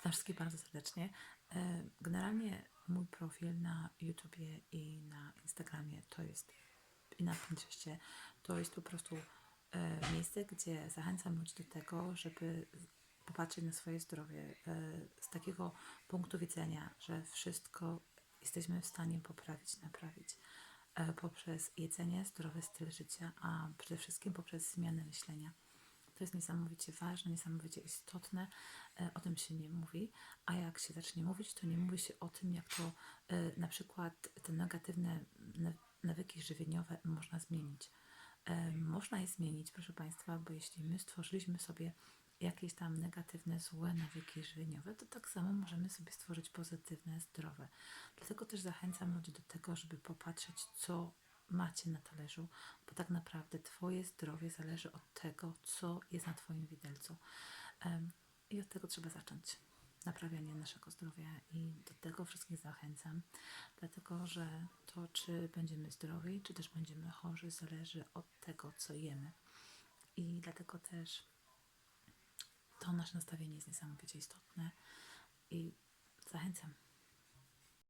Witam wszystkich bardzo serdecznie. E, Generalnie mój profil na YouTubie i na Instagramie to jest i na Pinterestie to jest po prostu e, miejsce, gdzie zachęcam ludzi do tego, żeby popatrzeć na swoje zdrowie e, z takiego punktu widzenia, że wszystko jesteśmy w stanie poprawić, naprawić poprzez jedzenie, zdrowy styl życia, a przede wszystkim poprzez zmianę myślenia. To jest niesamowicie ważne, niesamowicie istotne. E, O tym się nie mówi, a jak się zacznie mówić, to nie mówi się o tym, jak to e, na przykład te negatywne na- nawyki żywieniowe można zmienić. E, Można je zmienić, proszę Państwa, bo jeśli my stworzyliśmy sobie jakieś tam negatywne, złe nawyki żywieniowe, to tak samo możemy sobie stworzyć pozytywne, zdrowe. Dlatego też zachęcam ludzi do tego, żeby popatrzeć, co macie na talerzu, bo tak naprawdę Twoje zdrowie zależy od tego, co jest na Twoim widelcu. I od tego trzeba zacząć. Naprawianie naszego zdrowia i do tego wszystkich zachęcam, dlatego że to, czy będziemy zdrowi, czy też będziemy chorzy, zależy od tego, co jemy. I dlatego też to nasze nastawienie jest niesamowicie istotne i zachęcam.